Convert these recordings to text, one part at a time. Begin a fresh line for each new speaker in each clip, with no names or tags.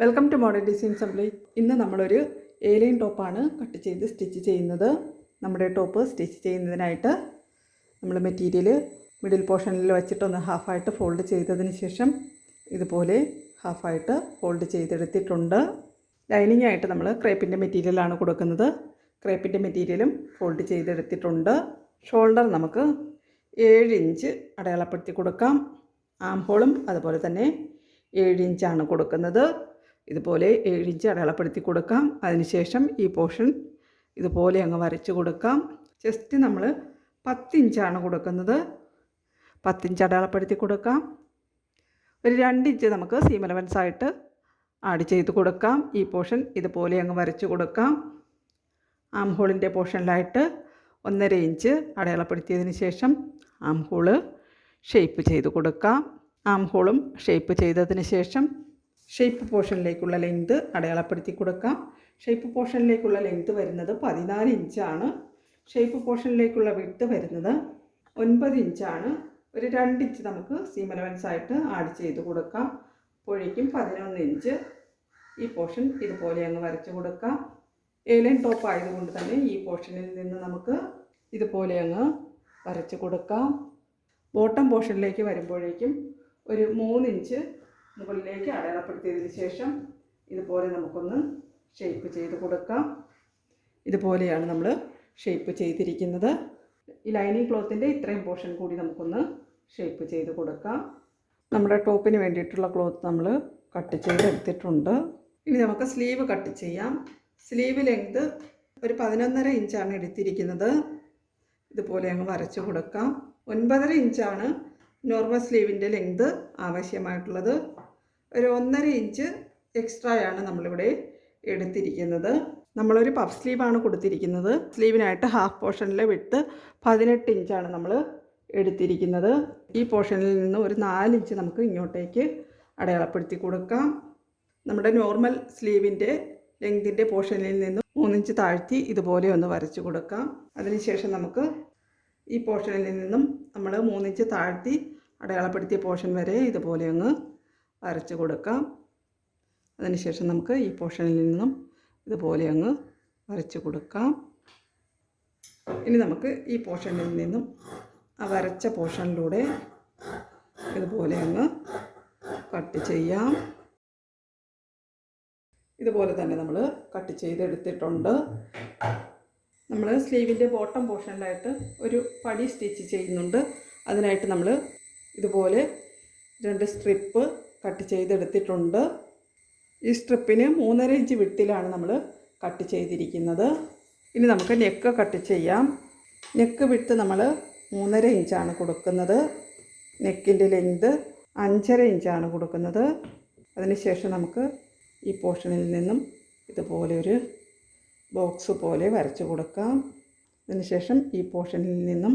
Welcome to modern design assembly ഇന്ന് നമ്മളൊരു A-line ടോപ്പാണ് കട്ട് ചെയ്ത് സ്റ്റിച്ച് ചെയ്യുന്നത്. നമ്മുടെ ടോപ്പ് സ്റ്റിച്ച് ചെയ്യുന്നതിനായിട്ട് നമ്മൾ മെറ്റീരിയൽ മിഡിൽ പോർഷനിൽ വെച്ചിട്ടൊന്ന് ഹാഫായിട്ട് ഫോൾഡ് ചെയ്തതിന് ശേഷം ഇതുപോലെ ഹാഫായിട്ട് ഫോൾഡ് ചെയ്തെടുത്തിട്ടുണ്ട്. ലൈനിങ് ആയിട്ട് നമ്മൾ ക്രേപ്പിന്റെ മെറ്റീരിയലാണ് കൊടുക്കുന്നത്. ക്രേപ്പിന്റെ മെറ്റീരിയലും ഫോൾഡ് ചെയ്തെടുത്തിട്ടുണ്ട്. ഷോൾഡർ നമുക്ക് ഏഴ് ഇഞ്ച് അടയാളപ്പെടുത്തി കൊടുക്കാം. ആം ഹോളും അതുപോലെ തന്നെ ഏഴ് ഇഞ്ചാണ് കൊടുക്കുന്നത്. ഇതുപോലെ ഏഴ് ഇഞ്ച് അടയാളപ്പെടുത്തി കൊടുക്കാം. അതിനുശേഷം ഈ പോർഷൻ ഇതുപോലെ അങ്ങ് വരച്ച് കൊടുക്കാം. ജസ്റ്റ് നമ്മൾ പത്തിഞ്ചാണ് കൊടുക്കുന്നത്. പത്തിഞ്ച് അടയാളപ്പെടുത്തി കൊടുക്കാം. ഒരു രണ്ടിഞ്ച് നമുക്ക് സീം അലവൻസ് ആയിട്ട് ആഡ് ചെയ്ത് കൊടുക്കാം. ഈ പോർഷൻ ഇതുപോലെ അങ്ങ് വരച്ച് കൊടുക്കാം. ആം ഹോളിന്റെ പോർഷനിലായിട്ട് ഒന്നര ഇഞ്ച് അടയാളപ്പെടുത്തിയതിന് ശേഷം ആം ഹോൾ ഷേപ്പ് ചെയ്ത് കൊടുക്കാം. ആം ഹോളും ഷേപ്പ് ചെയ്തതിന് ശേഷം ഷേപ്പ് പോർഷനിലേക്കുള്ള ലെങ്ത് അടയാളപ്പെടുത്തി കൊടുക്കാം. ഷേപ്പ് പോർഷനിലേക്കുള്ള ലെങ്ത് വരുന്നത് പതിനാല് ഇഞ്ചാണ്. ഷേപ്പ് പോർഷനിലേക്കുള്ള വിട്ട് വരുന്നത് ഒൻപത് ഇഞ്ചാണ്. ഒരു രണ്ട് ഇഞ്ച് നമുക്ക് സീം അലവൻസ് ആയിട്ട് ആഡ് ചെയ്ത് കൊടുക്കാം. അപ്പോഴേക്കും പതിനൊന്ന് ഇഞ്ച് ഈ പോർഷൻ ഇതുപോലെ അങ്ങ് വരച്ച് കൊടുക്കാം. ഏലൈൻ ടോപ്പ് ആയതുകൊണ്ട് തന്നെ ഈ പോർഷനിൽ നിന്ന് നമുക്ക് ഇതുപോലെ അങ്ങ് വരച്ച് കൊടുക്കാം. ബോട്ടം പോർഷനിലേക്ക് വരുമ്പോഴേക്കും ഒരു മൂന്നിഞ്ച് മുകളിലേക്ക് അടയാളപ്പെടുത്തിയതിന് ശേഷം ഇതുപോലെ നമുക്കൊന്ന് ഷേപ്പ് ചെയ്ത് കൊടുക്കാം. ഇതുപോലെയാണ് നമ്മൾ ഷേപ്പ് ചെയ്തിരിക്കുന്നത്. ഈ ലൈനിങ് ക്ലോത്തിന്റെ ഇത്രയും പോർഷൻ കൂടി നമുക്കൊന്ന് ഷേപ്പ് ചെയ്ത് കൊടുക്കാം. നമ്മുടെ ടോപ്പിന് വേണ്ടിയിട്ടുള്ള ക്ലോത്ത് നമ്മൾ കട്ട് ചെയ്തെടുത്തിട്ടുണ്ട്. ഇനി നമുക്ക് സ്ലീവ് കട്ട് ചെയ്യാം. സ്ലീവ് ലെങ്ത് ഒരു പതിനൊന്നര ഇഞ്ചാണ് എടുത്തിരിക്കുന്നത്. ഇതുപോലെ അങ്ങ് വരച്ച് കൊടുക്കാം. ഒൻപതര ഇഞ്ചാണ് നോർമൽ സ്ലീവിന്റെ ലെങ്ത് ആവശ്യമായിട്ടുള്ളത്. ഒരു ഒന്നര ഇഞ്ച് എക്സ്ട്രായാണ് നമ്മളിവിടെ എടുത്തിരിക്കുന്നത്. നമ്മളൊരു പഫ് സ്ലീവാണ് കൊടുത്തിരിക്കുന്നത്. സ്ലീവിനായിട്ട് ഹാഫ് പോർഷനിൽ വിട്ട് പതിനെട്ട് ഇഞ്ചാണ് നമ്മൾ എടുത്തിരിക്കുന്നത്. ഈ പോർഷനിൽ നിന്ന് ഒരു നാലിഞ്ച് നമുക്ക് ഇങ്ങോട്ടേക്ക് അടയാളപ്പെടുത്തി കൊടുക്കാം. നമ്മുടെ നോർമൽ സ്ലീവിന്റെ ലെങ്തിന്റെ പോർഷനിൽ നിന്ന് മൂന്നിഞ്ച് താഴ്ത്തി ഇതുപോലെ ഒന്ന് വരച്ചു കൊടുക്കാം. അതിനുശേഷം നമുക്ക് ഈ പോർഷനിൽ നിന്നും നമ്മൾ മൂന്നിഞ്ച് താഴ്ത്തി അടയാളപ്പെടുത്തിയ പോർഷൻ വരെ ഇതുപോലെ അങ്ങ് വരച്ച് കൊടുക്കാം. അതിനുശേഷം നമുക്ക് ഈ പോർഷനിൽ നിന്നും ഇതുപോലെ അങ്ങ് വരച്ച് കൊടുക്കാം. ഇനി നമുക്ക് ഈ പോർഷനിൽ നിന്നും ആ വരച്ച പോർഷനിലൂടെ ഇതുപോലെ അങ്ങ് കട്ട് ചെയ്യാം. ഇതുപോലെ തന്നെ നമ്മൾ കട്ട് ചെയ്തെടുത്തിട്ടുണ്ട്. നമ്മൾ സ്ലീവിന്റെ ബോട്ടം പോർഷനിലായിട്ട് ഒരു പടി സ്റ്റിച്ച് ചെയ്യുന്നുണ്ട്. അതിനായിട്ട് നമ്മൾ ഇതുപോലെ രണ്ട് സ്ട്രിപ്പ് കട്ട് ചെയ്തെടുത്തിട്ടുണ്ട്. ഈ സ്ട്രിപ്പിന് മൂന്നര ഇഞ്ച് വിട്ടിലാണ് നമ്മൾ കട്ട് ചെയ്തിരിക്കുന്നത്. ഇനി നമുക്ക് നെക്ക് കട്ട് ചെയ്യാം. നെക്ക് വിട്ട് നമ്മൾ മൂന്നര ഇഞ്ചാണ് കൊടുക്കുന്നത്. നെക്കിന്റെ ലെങ്ത് അഞ്ചര ഇഞ്ചാണ് കൊടുക്കുന്നത്. അതിനുശേഷം നമുക്ക് ഈ പോർഷനിൽ നിന്നും ഇതുപോലെ ഒരു ബോക്സ് പോലെ വരച്ച് കൊടുക്കാം. അതിനുശേഷം ഈ പോർഷനിൽ നിന്നും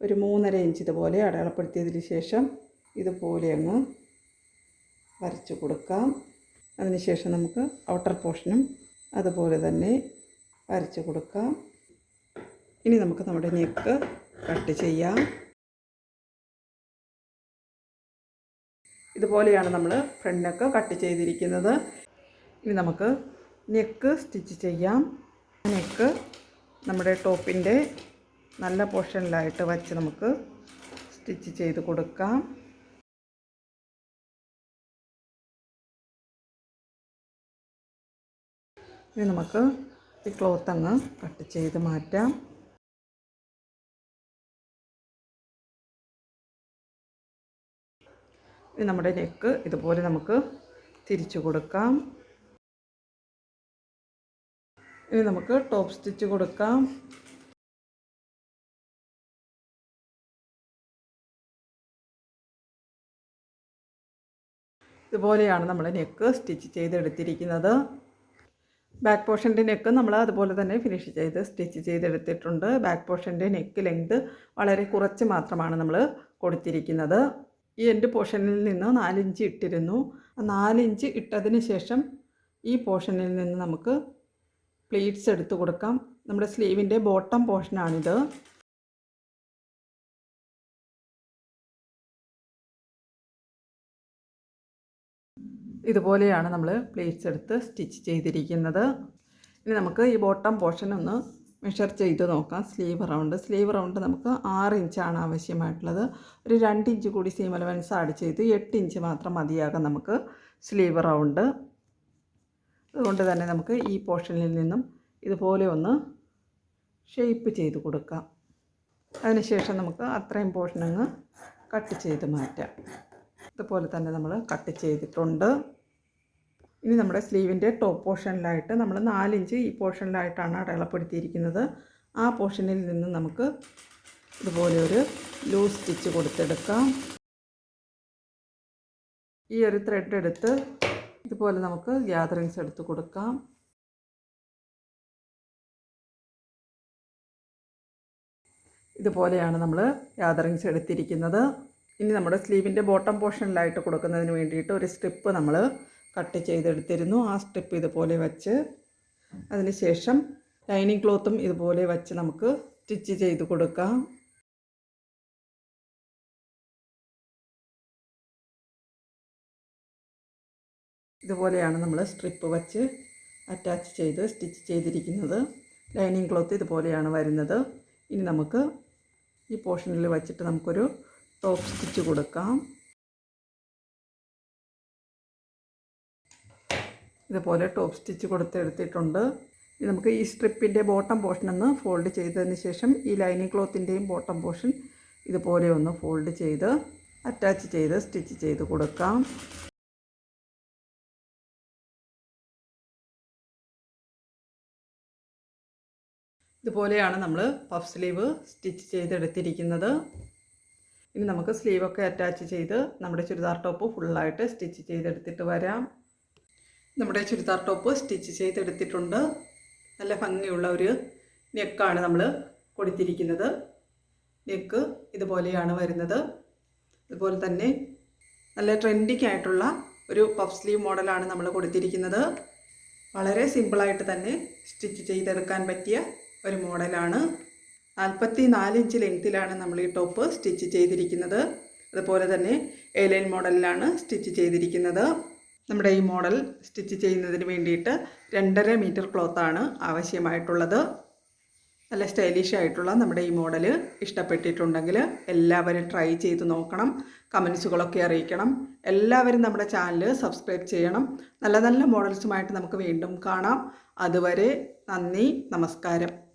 ഒരു മൂന്നര ഇഞ്ച് ഇതുപോലെ അടയാളപ്പെടുത്തിയതിന് ശേഷം ഇതുപോലെ അങ്ങ് വരച്ച് കൊടുക്കാം. അതിനുശേഷം നമുക്ക് ഔട്ടർ പോർഷനും അതുപോലെ തന്നെ വരച്ച് കൊടുക്കാം. ഇനി നമുക്ക് നമ്മുടെ നെക്ക് കട്ട് ചെയ്യാം. ഇതുപോലെയാണ് നമ്മൾ ഫ്രണ്ട് നെക്ക് കട്ട് ചെയ്തിരിക്കുന്നത്. ഇനി നമുക്ക് നെക്ക് സ്റ്റിച്ച് ചെയ്യാം. നെക്ക് നമ്മുടെ ടോപ്പിന്റെ നല്ല പോർഷനിലായിട്ട് വച്ച് നമുക്ക് സ്റ്റിച്ച് ചെയ്ത് കൊടുക്കാം. ഇനി നമുക്ക് ഈ ക്ലോത്ത് അങ്ങ് കട്ട് ചെയ്ത് മാറ്റാം. ഇനി നമ്മുടെ നെക്ക് ഇതുപോലെ നമുക്ക് തിരിച്ചു കൊടുക്കാം. ഇനി നമുക്ക് ടോപ്പ് സ്റ്റിച്ച് കൊടുക്കാം. ഇതുപോലെയാണ് നമ്മൾ നെക്ക് സ്റ്റിച്ച് ചെയ്തെടുത്തിരിക്കുന്നത്. ബാക്ക് പോർഷന്റെ നെക്ക് നമ്മൾ അതുപോലെ തന്നെ ഫിനിഷ് ചെയ്ത് സ്റ്റിച്ച് ചെയ്തെടുത്തിട്ടുണ്ട്. ബാക്ക് പോർഷന്റെ നെക്ക് ലെങ്ത് വളരെ കുറച്ച് മാത്രമാണ് നമ്മൾ കൊടുത്തിരിക്കുന്നത്. ഈ എൻഡ് പോർഷനിൽ നിന്ന് നാലിഞ്ച് ഇട്ടിരുന്നു. നാലിഞ്ച് ഇട്ടതിന് ശേഷം ഈ പോർഷനിൽ നിന്ന് നമുക്ക് പ്ലീറ്റ്സ് എടുത്ത് കൊടുക്കാം. നമ്മുടെ സ്ലീവിന്റെ ബോട്ടം പോർഷനാണിത് ഇതുപോലെയാണ് നമ്മൾ പ്ലേറ്റ്സ് എടുത്ത് സ്റ്റിച്ച് ചെയ്തിരിക്കുന്നത്. ഇനി നമുക്ക് ഈ ബോട്ടം പോർഷൻ ഒന്ന് മെഷർ ചെയ്ത് നോക്കാം. സ്ലീവ് റൗണ്ട് സ്ലീവ് റൗണ്ട് നമുക്ക് ആറ് ഇഞ്ചാണ് ആവശ്യമായിട്ടുള്ളത്. ഒരു രണ്ട് ഇഞ്ച് കൂടി സീം അലവൻസ് ആഡ് ചെയ്ത് എട്ട് ഇഞ്ച് മാത്രം മതിയാകാം നമുക്ക് സ്ലീവ് റൗണ്ട് അതുകൊണ്ട് തന്നെ നമുക്ക് ഈ പോർഷനിൽ നിന്നും ഇതുപോലെ ഒന്ന് ഷേപ്പ് ചെയ്ത് കൊടുക്കാം. അതിനുശേഷം നമുക്ക് അത്രയും പോർഷൻ അങ്ങ് കട്ട് ചെയ്ത് മാറ്റാം. ഇതുപോലെ തന്നെ നമ്മൾ കട്ട് ചെയ്തിട്ടുണ്ട്. ഇനി നമ്മുടെ സ്ലീവിന്റെ ടോപ്പ് പോർഷനിലായിട്ട് നമ്മൾ നാലിഞ്ച് ഈ പോർഷനിലായിട്ടാണ് അടയാളപ്പെടുത്തിയിരിക്കുന്നത്. ആ പോർഷനിൽ നിന്ന് നമുക്ക് ഇതുപോലെ ഒരു ലൂസ് സ്റ്റിച്ച് കൊടുത്തെടുക്കാം. ഈ ഒരു ത്രെഡ് എടുത്ത് ഇതുപോലെ നമുക്ക് ഗ്യാതറിങ്സ് എടുത്ത് കൊടുക്കാം. ഇതുപോലെയാണ് നമ്മൾ ഗ്യാതറിങ്സ് എടുത്തിരിക്കുന്നത്. ഇനി നമ്മുടെ സ്ലീവിന്റെ ബോട്ടം പോർഷനിലായിട്ട് കൊടുക്കുന്നതിന് വേണ്ടിയിട്ട് ഒരു സ്ട്രിപ്പ് നമ്മൾ കട്ട് ചെയ്തെടുത്തിരുന്നു. ആ സ്ട്രിപ്പ് ഇതുപോലെ വച്ച് അതിനുശേഷം ലൈനിങ് ക്ലോത്തും ഇതുപോലെ വച്ച് നമുക്ക് സ്റ്റിച്ച് ചെയ്ത് കൊടുക്കാം. ഇതുപോലെയാണ് നമ്മൾ സ്ട്രിപ്പ് വച്ച് അറ്റാച്ച് ചെയ്ത് സ്റ്റിച്ച് ചെയ്തിരിക്കുന്നത്. ലൈനിങ് ക്ലോത്ത് ഇതുപോലെയാണ് വരുന്നത്. ഇനി നമുക്ക് ഈ പോർഷനിൽ വച്ചിട്ട് നമുക്കൊരു ടോപ്പ് സ്റ്റിച്ച് കൊടുക്കാം. ഇതുപോലെ ടോപ്പ് സ്റ്റിച്ച് കൊടുത്തെടുത്തിട്ടുണ്ട്. ഇത് നമുക്ക് ഈ സ്ട്രിപ്പിന്റെ ബോട്ടം പോർഷൻ ഒന്ന് ഫോൾഡ് ചെയ്തതിന് ശേഷം ഈ ലൈനിങ് ക്ലോത്തിന്റെയും ബോട്ടം പോർഷൻ ഇതുപോലെ ഒന്ന് ഫോൾഡ് ചെയ്ത് അറ്റാച്ച് ചെയ്ത് സ്റ്റിച്ച് ചെയ്ത് കൊടുക്കാം. ഇതുപോലെയാണ് നമ്മൾ പഫ് സ്ലീവ് സ്റ്റിച്ച് ചെയ്തെടുത്തിരിക്കുന്നത്. ഇനി നമുക്ക് സ്ലീവൊക്കെ അറ്റാച്ച് ചെയ്ത് നമ്മുടെ ചുരിദാർ ടോപ്പ് ഫുള്ളായിട്ട് സ്റ്റിച്ച് ചെയ്തെടുത്തിട്ട് വരാം. നമ്മുടെ ചുരിദാർ ടോപ്പ് സ്റ്റിച്ച് ചെയ്തെടുത്തിട്ടുണ്ട്. നല്ല ഭംഗിയുള്ള ഒരു നെക്കാണ് നമ്മൾ കൊടുത്തിരിക്കുന്നത്. നെക്ക് ഇതുപോലെയാണ് വരുന്നത്. അതുപോലെ തന്നെ നല്ല ട്രെൻഡിങ് ആയിട്ടുള്ള ഒരു പഫ് സ്ലീവ് മോഡലാണ് നമ്മൾ കൊടുത്തിരിക്കുന്നത്. വളരെ സിമ്പിളായിട്ട് തന്നെ സ്റ്റിച്ച് ചെയ്തെടുക്കാൻ പറ്റിയ ഒരു മോഡലാണ്. നാൽപ്പത്തി നാല് ഇഞ്ച് ലെങ്ത്തിലാണ് നമ്മൾ ഈ ടോപ്പ് സ്റ്റിച്ച് ചെയ്തിരിക്കുന്നത്. അതുപോലെ തന്നെ എലൈൻ മോഡലിലാണ് സ്റ്റിച്ച് ചെയ്തിരിക്കുന്നത്. നമ്മുടെ ഈ മോഡൽ സ്റ്റിച്ച് ചെയ്യുന്നതിന് വേണ്ടിയിട്ട് രണ്ടര മീറ്റർ ക്ലോത്താണ് ആവശ്യമായിട്ടുള്ളത്. നല്ല സ്റ്റൈലിഷ് ആയിട്ടുള്ള നമ്മുടെ ഈ മോഡൽ ഇഷ്ടപ്പെട്ടിട്ടുണ്ടെങ്കിൽ എല്ലാവരും ട്രൈ ചെയ്ത് നോക്കണം കമൻസുകളൊക്കെ അറിയിക്കണം. എല്ലാവരും നമ്മുടെ ചാനൽ സബ്സ്ക്രൈബ് ചെയ്യണം. നല്ല നല്ല മോഡൽസുമായിട്ട് നമുക്ക് വീണ്ടും കാണാം. അതുവരെ നന്ദി നമസ്കാരം.